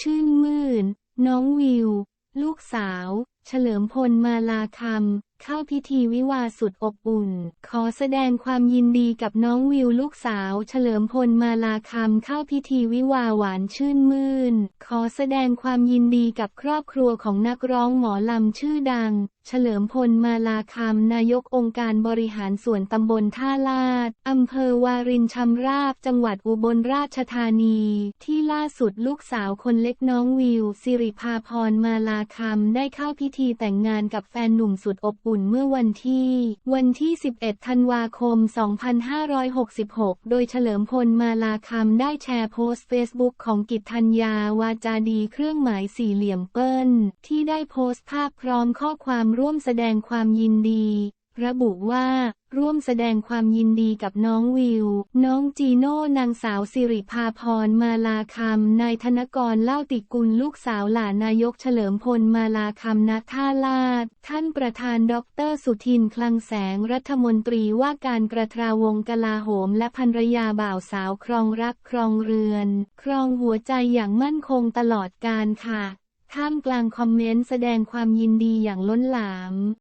ชื่นมื่น น้องวิว ลูกสาว เฉลิมพลมาลาคำเข้าพิธีวิวาสุดอบอุ่น ขอแสดงความยินดีกับน้องวิวลูกสาว เฉลิมพลมาลาคำเข้าพิธีวิวาห์หวานชื่นมื่น ขอแสดงความยินดีกับครอบครัวของนักร้องหมอลำชื่อดัง เฉลิมพลมาลาคำนายกองค์การบริหารส่วนตำบลท่าลาดอำเภอวารินชำราบจังหวัดอุบลราชธานี ที่ล่าสุดลูกสาวคนเล็กน้องวิว สิริภาพรมาลาคำได้เข้าพิธีแต่งงานกับแฟนหนุ่มสุดอบอุ่นเมื่อวันที่ วันที่ 11 ธันวาคม 2566 โดยเฉลิมพลมาลาคำได้แชร์โพสต์เฟซบุ๊กของกิจธัญญาวาจาดีเครื่องหมายสี่เหลี่ยมเปิ้ล ที่ได้โพสต์ภาพพร้อมข้อความร่วมแสดงความยินดี ระบุว่า ร่วมแสดงความยินดีกับน้องวิว น้องจีโน่ นางสาวสิริภาพรมาลาคำนายธนกรเล่าติกุลลูกสาวหลานนายกเฉลิมพลมาลาคำนักท่าลาด ท่านประธานดอกเตอรสุทินคลังแสงรัฐมนตรีว่าการกระทรวงกลาโหม และภรรยาบ่าวสาวครองรักครองเรือน ครองหัวใจอย่างมั่นคงตลอดกาลค่ะ ท่ามกลางคอมเมนต์แสดงความยินดีอย่างล้นหลาม